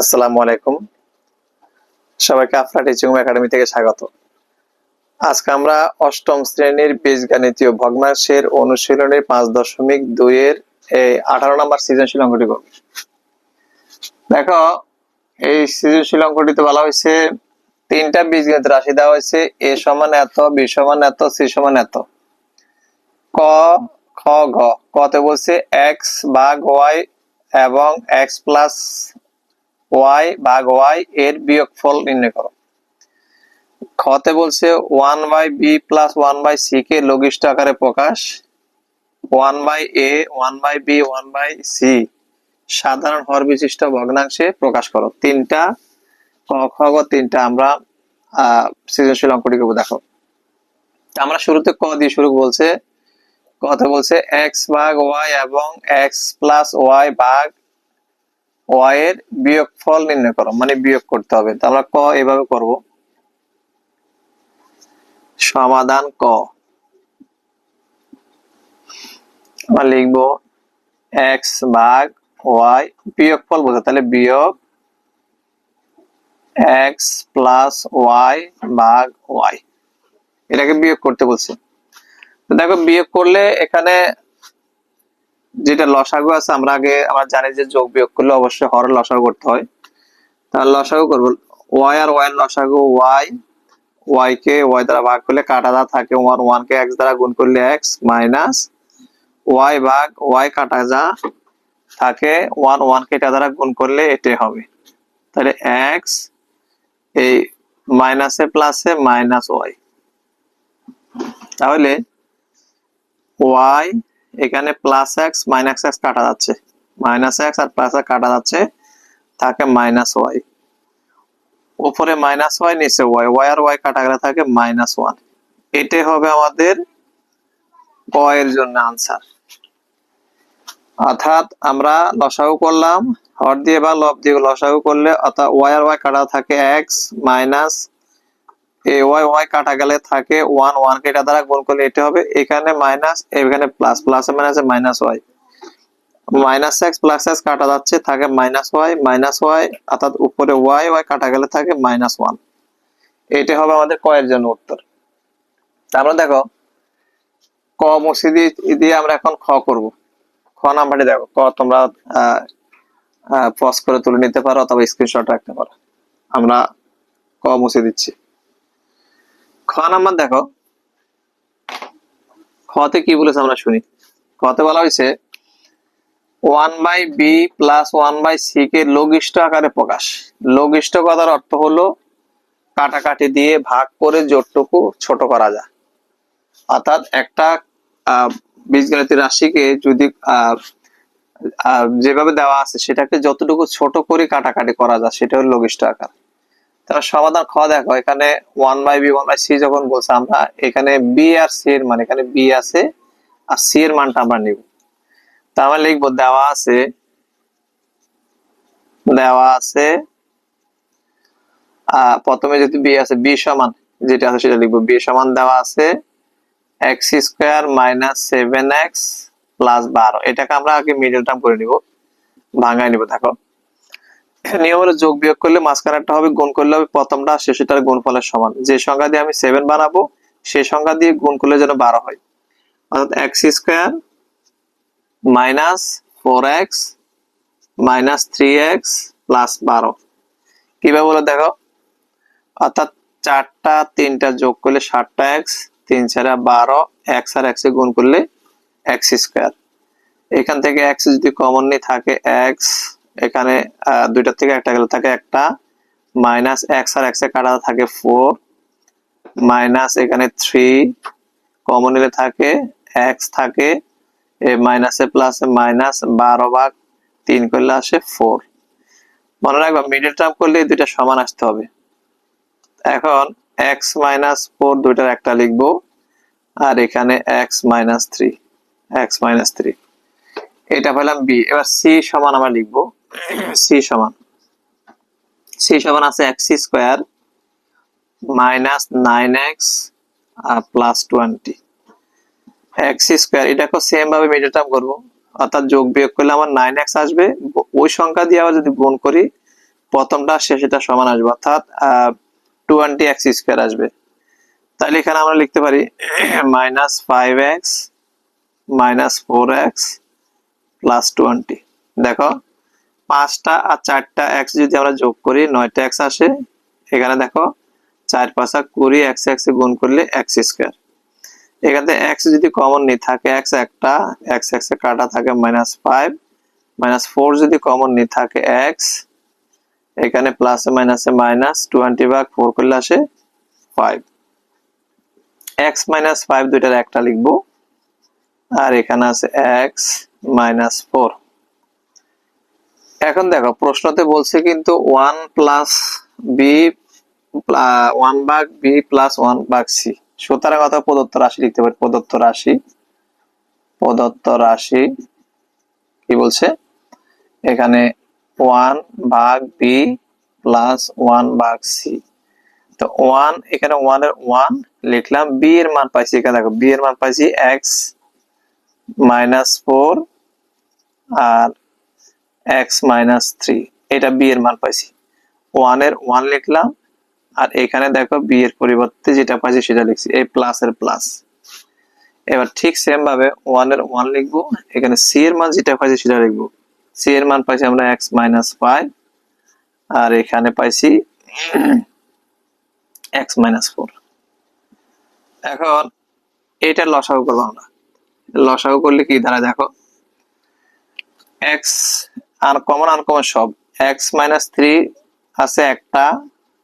আসসালামু আলাইকুম। সবাইকে আফরা টিচিং একাডেমি থেকে স্বাগত। আজকে আমরা অষ্টম শ্রেণির বীজগণিতীয় ভগ্নাংশের অনুশীলনের পাঁচ দশমিক দুইয়ের এই আঠারো নম্বর সৃজনশীল অঙ্কটি করব। দেখো, এই সৃজনশীল অঙ্কটিতে বলা হয়েছে, তিনটা বীজগণিত রাশি দেওয়া হয়েছে, এ সমান এত, বি সমান এত, সি সমান এত। ক, খ, ঘ কতে বলছে এক্স ভাগ ওয়াই এবং এক্স প্লাস ওয়াই ভাগ ওয়াই এর বিয়োগফল নির্ণয় করো। খতে বলছে one by B plus one by C কে লঘিষ্ঠ আকারে প্রকাশ। One by A, one by B, one by C সাধারণ হর বিশিষ্ট ভগ্নাংশে প্রকাশ করো। তিনটা, ক, খ, গ তিনটা আমরা সৃজনশীল অঙ্কটি দেখো আমরা শুরুতে ক দিয়ে শুরু বলছে কথা বলছে এক্স ভাগ ওয়াই এবং এক্স প্লাস ওয়াই ভাগ ওয়াই এর বিয়োগফল নির্ণয় করো মানে বিয়োগ করতে হবে। তো আমরা ক এভাবে করব? সমাধান ক। আমরা লিখব এক্স ভাগ ওয়াই বিয়োগফল বোঝা তাহলে বিয়োগ এক্স প্লাস ওয়াই ভাগ ওয়াই এটাকে বিয়োগ করতে বলছে। দেখো বিয়োগ করলে এখানে যেটা লসাগু আছে, আমরা আগে, আমরা জানি যে যোগ বিয়োগ করলে অবশ্যই হর লসাগু করতে হয়। তাহলে লসাগু করব ওয়াই আর ওয়াই লসাগু ওয়াই ওয়াই কে ওয়াই দ্বারা ভাগ করলে কাটা যা থাকে ওয়ান ওয়ান কে এক্স দ্বারা গুণ করলে এক্স মাইনাস ওয়াই ভাগ ওয়াই কাটা যা থাকে ওয়ান ওয়ান কে এটা দ্বারা গুণ করলে এটাই হবে। তাহলে এক্স এই মাইনাসে প্লাসে মাইনাস ওয়াই তাহলে ওয়াই এখানে প্লাস এক্স মাইনাস এক্স কাটা যাচ্ছে। মাইনাস এক্স আর প্লাস এক্স কাটা যাচ্ছে, থাকে মাইনাস ওয়াই উপরে মাইনাস ওয়াই নিচে ওয়াই ওয়াই আর ওয়াই কাটা গেলে থাকে মাইনাস ওয়ান এটাই হবে আমাদের ক এর জন্য আনসার অর্থাৎ আমরা লসাগু করলাম, হর দিয়ে বা লব দিয়ে লসাগু করলে অর্থাৎ ওয়াই আর ওয়াই কাটা থাকে এক্স মাইনাস এ ওয়াই ওয়াই কাটা গেলে থাকে ওয়ান ওয়ান কে এটা দ্বারা গুণ করলে এটা হবে। এখানে মাইনাস এখানে প্লাস প্লাস মাইনাসে minus Y minus X plus X কাটা যাচ্ছে, থাকে মাইনাস ওয়াই মাইনাস ওয়াই অর্থাৎ উপরে ওয়াই ওয়াই কাটা গেলে থাকে মাইনাস ওয়ান এটা হবে আমাদের ক এর জন্য উত্তর। তারপরে দেখো, ক মুসি দিয়ে দিয়ে আমরা এখন খ করব। খ নাম্বারটি দেখো, ক তোমরা পজ করে তুলে নিতে পারো অথবা স্ক্রিনশট রাখতে পারো। আমরা ক মুছে দিচ্ছি। খ নাম্বার দেখো। খতে কি বলেছে আমরা শুনি। খতে বলা হয়েছে one by B plus one by C কে লঘিষ্ঠ আকারে প্রকাশ। লঘিষ্ঠ কথার অর্থ হলো, কাটাকাটি দিয়ে ভাগ করে জোটটুকু ছোট করা যায়। অর্থাৎ একটা বীজগণিতের রাশিকে যদি যেভাবে দেওয়া আছে, সেটাকে যতটুকু ছোট করে কাটাকাটি করা যায়, সেটা হলো লঘিষ্ঠ আকার। তাহলে সমাধান খ দেখো এখানে one by B one by C যখন বলছে, আমরা এখানে বি আর সি এর মান, এখানে বি আছে, আর সি এর মানটা আমরা নিব। তা আমরা লিখব, দেওয়া আছে দেওয়া আছে প্রথমে যদি বি আছে বি সমান, যেটা আছে সেটা লিখব। বি সমান দেওয়া আছে X square minus seven X plus বারো। এটাকে আমরা আগে মিডল টার্ম করে নিব, ভাঙায় নিব, দেখো। নিয়ম হলো যোগ বিয়োগ করলে মাঝখানেরটা হবে, গুণ করলে হবে, প্রথমটা আর শেষেরটার গুণফলের সমান। যে সংখ্যা দিয়ে আমি সেভেন বানাবো, সেই সংখ্যা দিয়ে গুণ করলে যেন বারো হয়। অর্থাৎ X square minus four X minus three X plus বারো। কীভাবে বলে দেখো? অর্থাৎ চারটা, তিনটা যোগ করলে সাতটা এক্স তিন চারা বারো এক্স আর এক্স গুণ করলে এক্স স্কোয়ার এখান থেকে এক্স যদি কমনলি থাকে এক্স এখানে দুইটা থেকে একটা গেলে থাকে একটা মাইনাস এক্স আর এক্স এ কাটা থাকে ফোর মাইনাস এখানে থ্রি কমন নিলে থাকে এক্স থাকে, এ মাইনাসে প্লাসে মাইনাস বারো ভাগ তিন করলে আসে ফোর মনে রাখবা মিডল টার্ম করলে দুইটা সমান আসতে হবে। এখন এক্স মাইনাস ফোর দুইটার একটা লিখব, আর এখানে X minus three X minus three এটা পেলাম বি এবার সি সমান আমরা লিখব। সি সমান। সি সমান আছে X square minus nine X plus twenty. X square এটাকে সেম ভাবে মিডল টার্ম করব। অর্থাৎ যোগ বিয়োগ করলে আমার নাইন এক্স আসবে। ওই সংখ্যা দিয়ে আবার যদি গুণ করি, প্রথমটা সেটা সমান আসবে। অর্থাৎ টোয়েন্টি এক্স স্কোয়ার আসবে। তাহলে এখানে আমরা লিখতে পারি, minus five X minus four X plus twenty. দেখো পাঁচটা আর চারটা এক্স যদি আমরা যোগ করি, নয়টা এক্স আসে, এখানে দেখো চার পাঁচা কুড়ি এক্স এক্স গুণ করলে এক্স স্কোয়ার এখানে এক্স যদি কমন নেই, থাকে এক্স একটা এক্স এক্স কাটা থাকে মাইনাস ফাইভ মাইনাস ফোর যদি কমন নেই, থাকে এক্স এখানে প্লাসে মাইনাসে মাইনাস টোয়েন্টি ভাগ ফোর করলে আসে ফাইভ এক্স মাইনাস ফাইভ দুইটার একটা লিখব, আর এখানে আছে এক্স মাইনাস ফোর এখন দেখো, প্রশ্নতে বলছে কিন্তু ওয়ান প্লাস বি ওয়ান ভাগ বি প্লাস ওয়ান ভাগ সি সুতরাং অথবা প্রদত্ত রাশি লিখতে পারি, প্রদত্ত রাশি প্রদত্ত রাশি, কি বলছে? এখানে ওয়ান ভাগ বি প্লাস ওয়ান ভাগ সি তো ওয়ান এখানে ওয়ানের ওয়ান লিখলাম বি এর মান পাইছি এখানে দেখো বি এর মান পাইছি এক্স মাইনাস ফোর আর এক্স মাইনাস থ্রি এটা বি এর মান পাইছি। ওয়ানের ওয়ান লিখলাম, আর এখানে দেখো বি এর পরিবর্তে যেটা পাইছি সেটা লিখছি। এই প্লাস এর প্লাস এবার ঠিক সেম ভাবে ওয়ানের ওয়ান লিখব, এখানে সি এর মান যেটা পাইছি সেটা লিখব। সি এর মান পাইছি আমরা এক্স মাইনাস ফাইভ আর এখানে পাইছি এক্স মাইনাস ফোর এখন এটা লসাগু করব আমরা। লসাগু করলে কি দাঁড়ায় দেখো। এক্স আর কমন আনকমন সব। এক্স মাইনাস থ্রি আছে একটা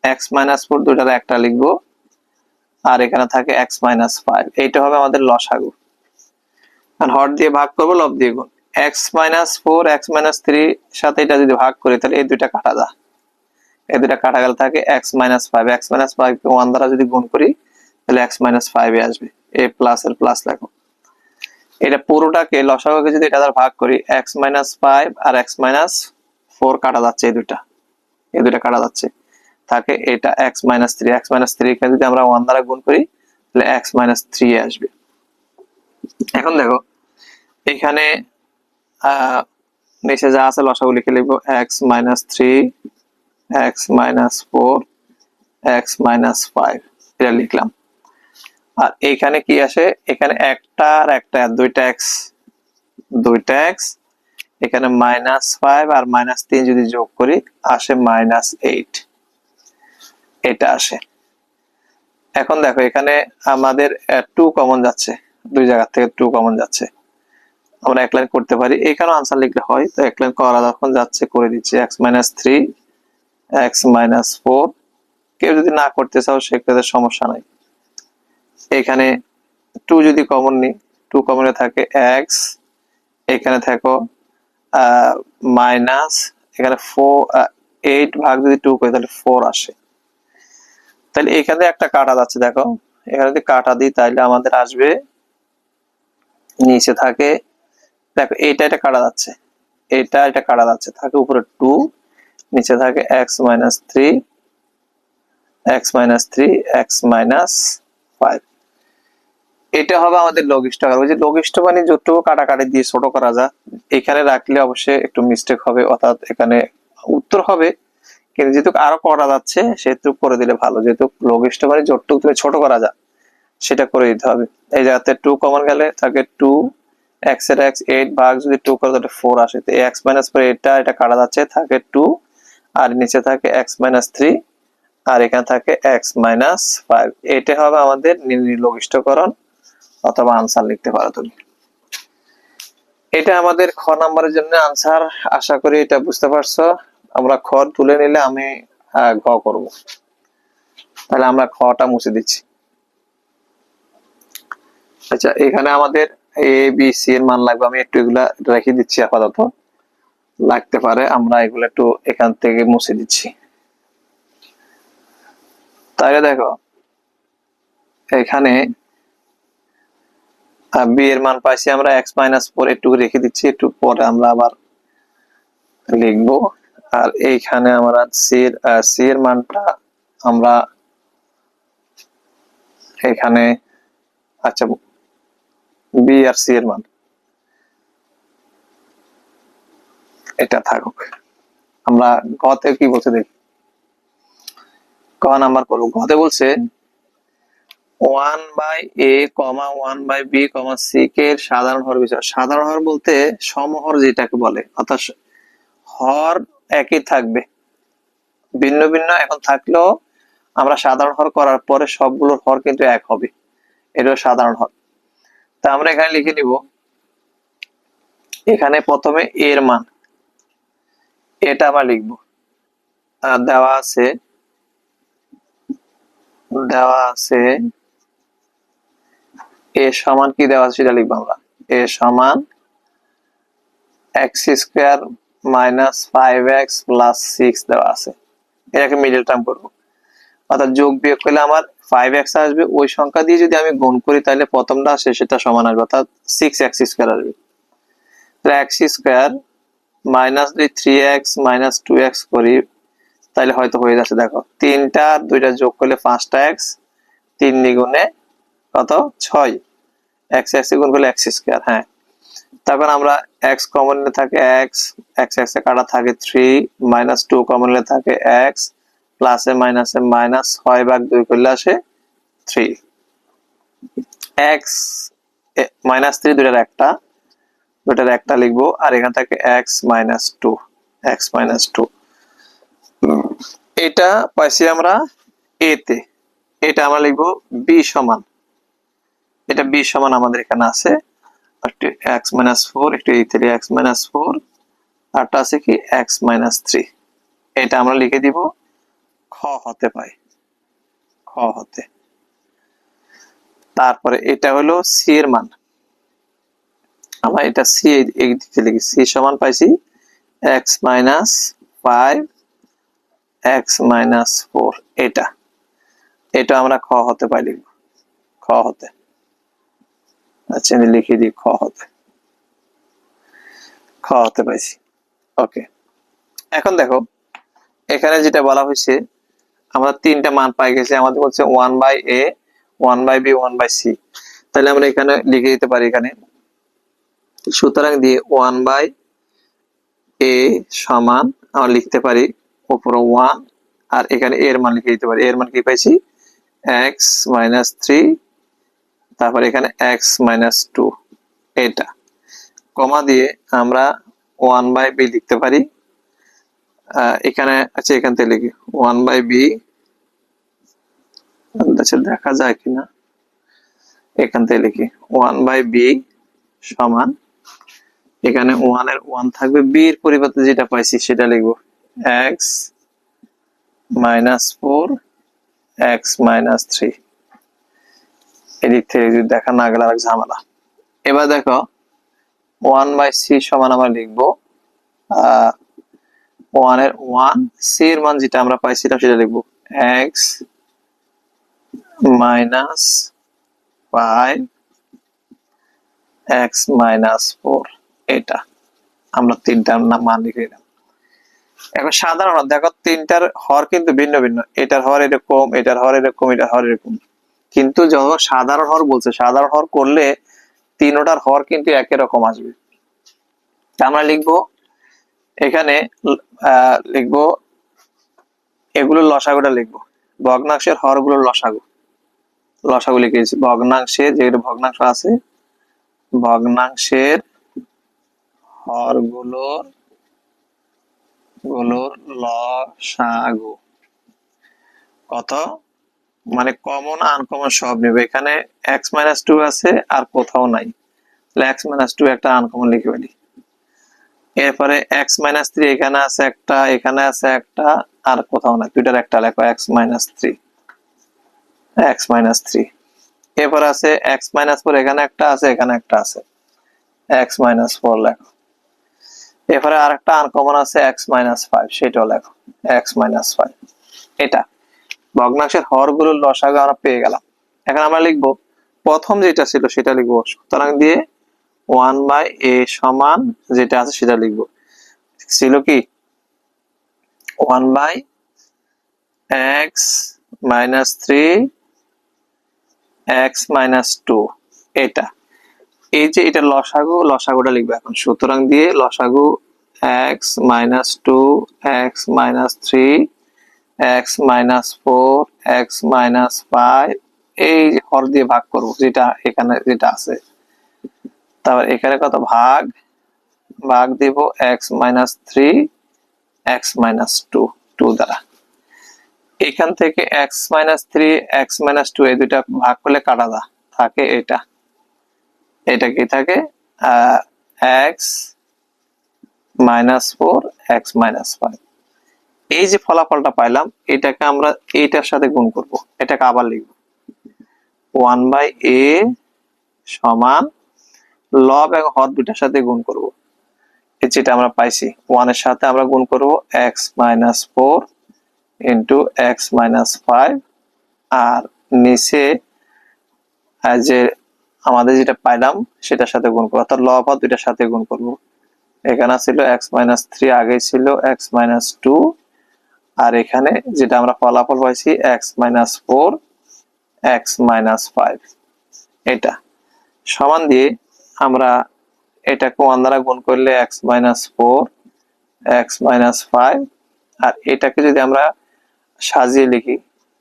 এক্স মাইনাস ফোর দুটার একটা লিখব, আর এখানে থাকে এক্স মাইনাস ফাইভ এইটা হবে আমাদের লসাগু। হর দিয়ে ভাগ করব, লব দিয়ে গুণ। X minus four X minus three সাথে এটা যদি ভাগ করি, তাহলে এই দুইটা কাটা যা এই দুইটা কাটা গেলে থাকে X minus five X minus five one দ্বারা যদি গুণ করি, তাহলে এক্স মাইনাস ফাইভ আসবে। এ প্লাস এর প্লাস লেখো। এটা পুরোটাকে লসাগুকে যদি এটা ভাগ করি এক্স মাইনাস ফাইভ আর এক্স মাইনাস ফোর কাটা যাচ্ছে এই দুইটা। এই দুইটা কাটা যাচ্ছে। থাকে এটা X minus three X minus three কে যদি আমরা ওয়ান দ্বারা গুণ করি, তাহলে এক্স মাইনাস থ্রি আসবে। এখন দেখো, এখানে নিচে যা আছে লসাগু লিখে লিখব X minus three X minus four X minus five এটা লিখলাম। আর এখানে কি আসে? এখানে একটা আর একটা, দুইটা এক্স দুইটা এক্স এখানে মাইনাস ফাইভ আর মাইনাস তিন যদি যোগ করি, আসে মাইনাস এইট এটা আসে। এখন দেখো, এখানে আমাদের টু কমন যাচ্ছে। দুই জায়গা থেকে টু কমন যাচ্ছে। আমরা এক লাইন করতে পারি। এখানেও আনসার লিখলে হয়। তো এক লাইন করা যখন যাচ্ছে, করে দিচ্ছি X minus three X minus four কেউ যদি না করতে চাও, সেক্ষেত্রে সমস্যা নাই। এখানে টু যদি কমন নিই টু কমনে থাকে এক্স এখানে থাকো মাইনাস এখানে ফোর এইট ভাগ যদি টু করি, তাহলে ফোর আসে। তাহলে এখানে একটা কাটা যাচ্ছে, দেখো। এখানে যদি কাটা দিই, তাহলে আমাদের আসবে, নিচে থাকে, দেখো, এইটা এটা কাটা যাচ্ছে। এটা এটা কাটা যাচ্ছে, থাকে উপরে টু নিচে থাকে X minus three X minus three X minus five এটা হবে আমাদের লঘিষ্ঠ আকার ওই যে লঘিষ্ঠ মানে যতটুকু কাটাকাটি দিয়ে ছোট করা যায় এখানে রাখলে অবশ্যই একটু মিস্টেক হবে, অর্থাৎ এখানে উত্তর হবে। কিন্তু যেহেতু আরও করা যাচ্ছে, সেহেতু করে দিলে ভালো। যেহেতু লঘিষ্ঠ মানে যতটুকু তুমি ছোট করা যায় সেটা করে দিতে হবে। এই জায়গাতে টু কমন গেলে থাকে টু এক্সের এক্স এইট ভাগ যদি টু করে, তাহলে ফোর আসে। তো এক্স মাইনাস ফোর এটা এটা কাটা যাচ্ছে, থাকে টু আর নিচে থাকে এক্স মাইনাস থ্রি আর এখানে থাকে এক্স মাইনাস ফাইভ এটা হবে আমাদের নির্লঘিষ্ঠকরণ অথবা আনসার লিখতে পারো তুমি। এটা আমাদের খ নাম্বারের জন্য আনসার। আশা করি এটা বুঝতে পারছ। আমরা খ তুলে নিলে আমি ঘ করব। তাহলে আমরা খটা মুছে দিচ্ছি। আচ্ছা এখানে আমাদের এ বি সি এর মান লাগবে। আমি একটু এগুলা রেখে দিচ্ছি আপাতত। লাগতে পারে, আমরা এগুলো একটু এখান থেকে মুছে দিচ্ছি। তাহলে দেখো, এখানে বি এর মান পাইছি আমরা এক্স মাইনাস ফোর একটু রেখে দিচ্ছি, একটু পরে আমরা আবার লিখব। আর এইখানে আমরা সি এর সি এর মানটা আমরা এখানে আচ্ছা বি আর সি এর মান, এটা থাকুক। আমরা গতে কি বলছে দেখি? ক নাম্বার করব? গতে বলছে one by a comma one by b comma c কে এর সাধারণ হর বিষয় সাধারণ হর বলতে সমহর যেটাকে বলে, অর্থাৎ হর একই থাকবে। ভিন্ন ভিন্ন এখন থাকলেও আমরা সাধারণ হর করার পরে সবগুলোর হর কিন্তু এক হবে। এটা সাধারণ হর। তা আমরা এখানে লিখে নিব। এখানে প্রথমে এর মান। এটা আমরা লিখব। দেওয়া আছে দেওয়া আছে এ সমান কি দেওয়া আছে সেটা লিখব আমরা। এ সমান x square minus five x plus six দেওয়া আছে। এটাকে মিডল টার্ম করব। অর্থাৎ যোগ বিয়োগ করলে আমার ফাইভ এক্স আসবে। ওই সংখ্যা দিয়ে যদি আমি গুণ করি তাহলে প্রথমটা আসে সেটা সমান আসবে, অর্থাৎ সিক্স এক্স স্কোয়ার আসবে। তাহলে এক্স স্কোয়ার মাইনাস যদি three x minus two x করি, তাহলে হয়তো হয়ে যাচ্ছে, দেখো, তিনটা দুইটা যোগ করলে পাঁচটা এক্স, তিন দ্বিগুণে কত? ছয়। এক্স এক্স গুণ করলে এক্স স্কোয়ার হ্যাঁ। তারপর আমরা এক্স কমন নিলে থাকে এক্স এক্স এক্স এ কাটা থাকে থ্রি মাইনাস টু কমন নিলে থাকে এক্স প্লাসে মাইনাসে মাইনাস ছয় ভাগ দুই করলে আসে থ্রি এক্স মাইনাস থ্রি দুইটার একটা দুটার একটা লিখব, আর এখান থেকে x minus two x minus two এটা পাইছি আমরা এ তে। এটা আমরা লিখব বি সমান। এটা বি সমান আমাদের এখানে আছে। X minus four x minus four x minus three এটা লিখে দিব খ হতে তারপরে এটা হলো সি এর মান। আমরা এটা সি এই দিকে লিখি। সি সমান পাইছি x minus five x minus four এটা। এটা আমরা খ হতে পাই লিখব। খ হতে। আচ্ছা আমি লিখে দিই খ হতে খ হতে পাইছি ওকে এখন দেখো, এখানে যেটা বলা হয়েছে, আমরা তিনটা মান পাই গেছি, আমাদের বলছে one by a one by b one by c তাহলে আমরা এখানে লিখে দিতে পারি এখানে। সুতরাং দিয়ে ওয়ান বাই এ সমান আমরা লিখতে পারি উপরে ওয়ান আর এখানে এর মান লিখে দিতে পারি। এর মান কি পাইছি? এক্স মাইনাস থ্রি তারপর এখানে এক্স মাইনাস টু এটা। কমা দিয়ে আমরা ওয়ান বাই বি লিখতে পারি। এখানে আচ্ছা এখান থেকে লিখি। ওয়ান বাই বি দেখা যায় কিনা? এখান থেকে লিখি। ওয়ান বাই বি সমান, এখানে ওয়ানের ওয়ান থাকবে। বি এর পরিবর্তে যেটা পাইছি, সেটা লিখব। X minus four x minus three এদিক থেকে যদি দেখা না গেলে আর ঝামেলা। এবার দেখো ওয়ান বাই সি সমান আমরা লিখব ওয়ানের ওয়ান সি এর মান যেটা আমরা পাইছিলাম সেটা লিখব x minus x minus four এটা। আমরা তিনটার নাম মান লিখে দিলাম এখন সাধারণত দেখো তিনটার হর কিন্তু ভিন্ন ভিন্ন। এটার হর এরকম, এটার হর এরকম, এটার হর এরকম। কিন্তু যখন সাধারণ হর বলছে সাধারণ হর করলে তিনোটার হর কিন্তু একই রকম আসবে। আমরা লিখব, এখানে লিখব, এগুলো লসাগুটা লিখব। ভগ্নাংশের হরগুলো লসাগু। লসাগু লিখেছি ভগ্নাংশের যেগুলো ভগ্নাংশ আছে, ভগ্নাংশের হরগুলোর গুলোর লসাগু। কত? মানে কমন আনকমন সব নেবে। এখানে এক্স মাইনাস টু আছে আর কোথাও নাই। তাহলে মাইনাস টু একটা আনকমন লিখে ফেলি। এরপরে এক্স মাইনাস থ্রি এখানে আছে একটা, এখানে আছে একটা, আর কোথাও নাই। দুইটার একটা লেখো x minus three x minus three এরপর আছে এক্স মাইনাস ফোর এখানে একটা আছে, এখানে একটা আছে। এক্স মাইনাস ফোর লেখো। এরপরে আর একটা আনকমন আছে এক্স মাইনাস ফাইভ সেটাও লেখো। এক্স মাইনাস ফাইভ এটা। ভগ্নাংশের হরগুলোর লসাগু আমরা পেয়ে গেলাম। এখন আমরা লিখব, প্রথম যেটা ছিল সেটা লিখব সুতরাং দিয়ে ওয়ান বাই এ সমান যেটা আছে সেটা লিখব। ছিল কি? One by x minus three, x minus two, এটা। এই যে এটা লসাগু, লসাগুটা লিখব এখন। সুতরাং দিয়ে লসাগু x minus two, x minus three x minus four x minus five এই যে হর দিয়ে ভাগ করব, যেটা এখানে যেটা আছে। তারপর এখানে কত ভাগ? ভাগ দিব x minus three x minus two two দ্বারা। এখান থেকে x minus three x minus two এই দুইটা ভাগ করলে কাটা দা থাকে এটা। এটা কি থাকে? X minus four x minus five এই যে ফলাফলটা পাইলাম, এটাকে আমরা এইটার সাথে গুণ করব। এটাকে আবার লিখব। ওয়ান বাই এ সমান লব এবং হর দুটার সাথে গুণ করব। যেটা আমরা পাইছি ওয়ানের সাথে আমরা গুণ করব x minus four into x minus five আর নিচে যে আমাদের যেটা পাইলাম, সেটার সাথে গুণ করব। অর্থাৎ লব হর দুইটার সাথে গুণ করব। এখানে ছিল এক্স মাইনাস থ্রি আগে ছিল এক্স মাইনাস টু আর এখানে যেটা আমরা ফলাফল পাইছি x minus four x minus five এটা। সমান দিয়ে আমরা এটাকে ওয়ান দ্বারা গুণ করলে x minus four x minus five আর এটাকে যদি আমরা সাজিয়ে লিখি,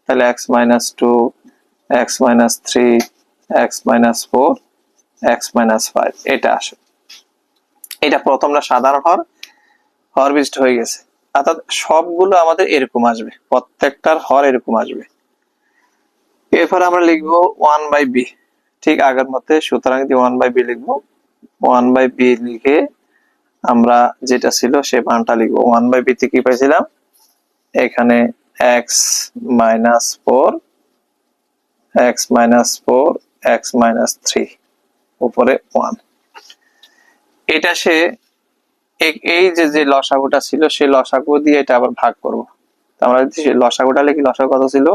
তাহলে x minus two x minus three x minus four x minus five এটা আসে। এটা প্রথমটা সাধারণ হর হর বিষ্ট হয়ে গেছে। অর্থাৎ সবগুলো আমাদের এরকম আসবে। প্রত্যেকটার হর এরকম আসবে। এরপর আমরা লিখব ওয়ান বাই বি ঠিক আগের মতে, সুতরাং ওয়ান বাই বি লিখব ওয়ান বাই বি লিখে আমরা যেটা ছিল সে মানটা লিখব। ওয়ান বাই বি তে কি পাইছিলাম? এখানে x minus four x minus four x minus three উপরে ওয়ান এটা সে এই যে যে লসাগুটা ছিল সেই লসাগু দিয়ে এটা আবার ভাগ করব আমরা যদি সেই লসাগুটা লিখি লসাগু কত ছিল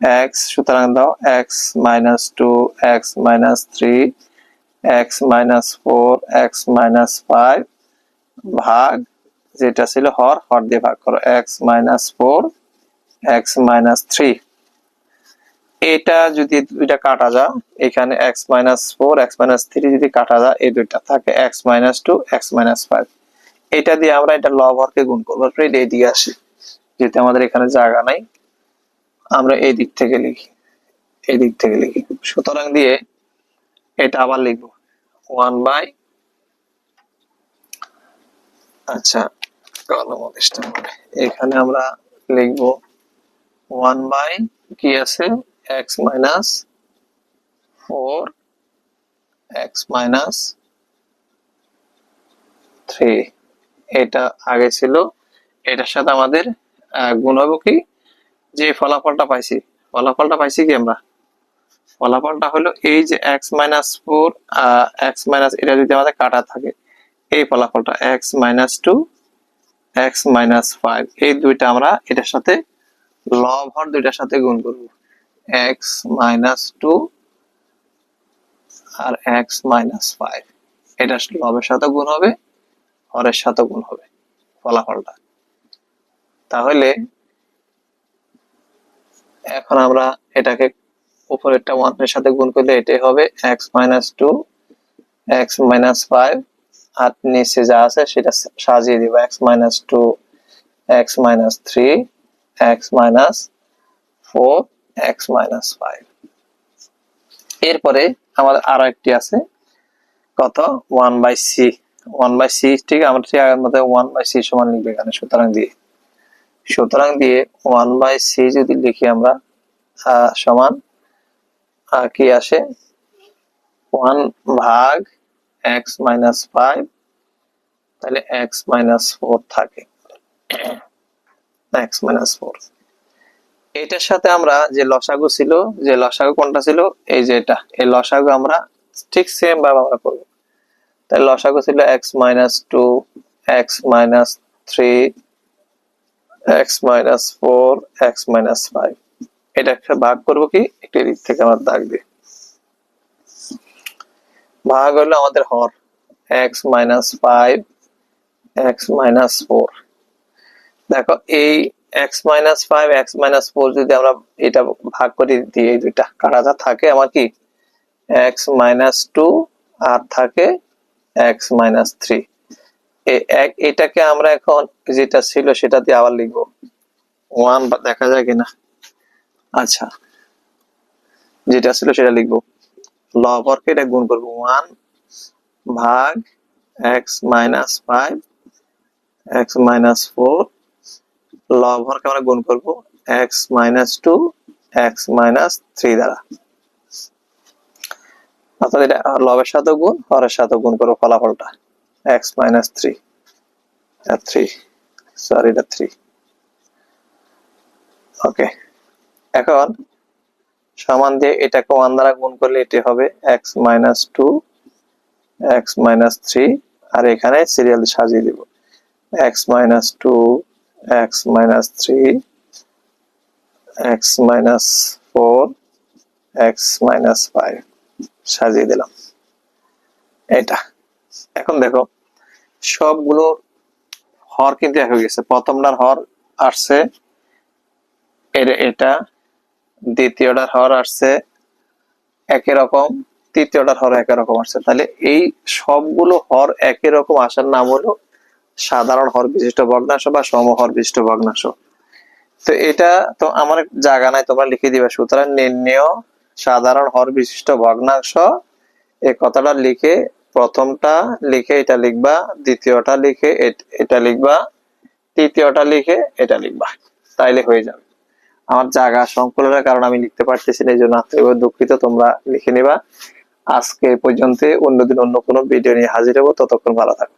এক্স সুতরাং দাও x minus two x minus three x minus four x minus five ভাগ যেটা ছিল হর হর দিয়ে ভাগ করো x minus four x minus three এটা যদি দুইটা কাটা যায় এখানে x minus four x minus three যদি কাটা যায় এই দুইটা থাকে x minus two x minus five এটা দিয়ে আমরা এটা লব হরকে গুণ করব। এটা এদিকে আসি। যেহেতু আমাদের এখানে জায়গা নাই, আমরা এই দিক থেকে লিখি। এই দিক থেকে লিখি। সুতরাং দিয়ে এটা আবার লিখব। ওয়ান বাই আচ্ছা। এখানে আমরা লিখব ওয়ান বাই কি আছে? X minus four, x minus three. এটা আগে ছিল। এটার সাথে আমাদের গুণ হবে কি? যে ফলাফলটা পাইছি। ফলাফলটা পাইছি কি আমরা? ফলাফলটা হলো এই যে x minus four x minus এটা যদি আমাদের কাটা থাকে, এই ফলাফলটা x minus two x minus five এই দুইটা আমরা এটার সাথে লব হর দুইটার সাথে গুণ করব। এক্স মাইনাস টু আর এক্স মাইনাস ফাইভ এটা লবের সাথে গুণ হবে হরের সাথে গুণ হবে ফলাফলটা। তাহলে এখন আমরা এটাকে উপরেরটা ওয়ানের সাথে গুণ করলে এটাই হবে x minus two x minus five আর নিচে যা আছে সেটা সাজিয়ে দিব x minus two x minus three x minus four x minus five এরপরে আমাদের আরও একটি আছে কত? One by c one by c ঠিক, আমরা ঠিক আগের মধ্যে ওয়ান বাই সি সমান লিখবে এখানে। সুতরাং দিয়ে সুতরাং দিয়ে ওয়ান বাই সি যদি লিখি আমরা সমান কি আসে? ওয়ান ভাগ এক্স মাইনাস ফাইভ তাহলে এক্স মাইনাস ফোর থাকে। এক্স মাইনাস ফোর এটার সাথে আমরা যে লসাগু ছিল, যে লসাগু কোনটা ছিল? এই যে এটা। এই লসাগু আমরা ঠিক সেম ভাবে আমরা করব। তাহলে লসাগু ছিল x minus two x minus three x minus four x minus five এটা একটা ভাগ করব কি? একটি দিক থেকে আমরা দাগ দিই ভাগ হলো আমাদের হর। X minus five x minus four দেখো, এই x minus five x minus four যদি আমরা এটা ভাগ করে দিই, এই দুইটা। কাটাটা থাকে, আমার কি? এক্স মাইনাস টু আর থাকে এক্স মাইনাস থ্রি। এটাকে আমরা এখন যেটা ছিল সেটা দিয়ে আবার লিখব। ওয়ান দেখা যায় কিনা? আচ্ছা। যেটা ছিল সেটা লিখব। লবরকে এটা গুণ করব। ওয়ান ভাগ x minus five, x minus four, লবরকে আমরা গুণ করব। X minus two, x minus three দ্বারা। অর্থাৎ এটা লবের সাথে গুণ, হরের সাথে গুণ করব ফলাফলটা। X minus three three sorry এটা থ্রি ওকে এখন সমান দিয়ে এটাকে ওয়ান দ্বারা গুণ করলে এটি হবে x minus two x minus three আর এখানে সিরিয়াল সাজিয়ে দিব। X minus two x minus three x minus four x minus five সাজিয়ে দিলাম। এটা। এখন দেখো, সবগুলো হর কিন্তু এক হয়ে গেছে। প্রথমটার হর আসছে এটা। দ্বিতীয়টার হর আসছে, একই রকম। তৃতীয়টার হর একই রকম আসছে। তাহলে এই সবগুলো হর একই রকম আসার নাম হলো সাধারণ হর বিশিষ্ট ভগ্নাংশ বা সমহর বিশিষ্ট ভগ্নাংশ। তো এটা তো আমার জায়গা নাই, তোমরা লিখে দিবা। সুতরাং নির্ণেয় সাধারণ হর বিশিষ্ট ভগ্নাংশ। এই কথাটা লিখে প্রথমটা লিখে এটা লিখবা, দ্বিতীয়টা লিখে এটা লিখবা, তৃতীয়টা লিখে এটা লিখবা। তাইলে হয়ে যাবে। আমার জায়গা সংকলনের কারণে আমি লিখতে পারতেছি না এই জন্য দুঃখিত, তোমরা লিখে নিবা। আজকে পর্যন্ত অন্যদিন অন্য কোনো ভিডিও নিয়ে হাজির হব, ততক্ষণ ভালো থাকো।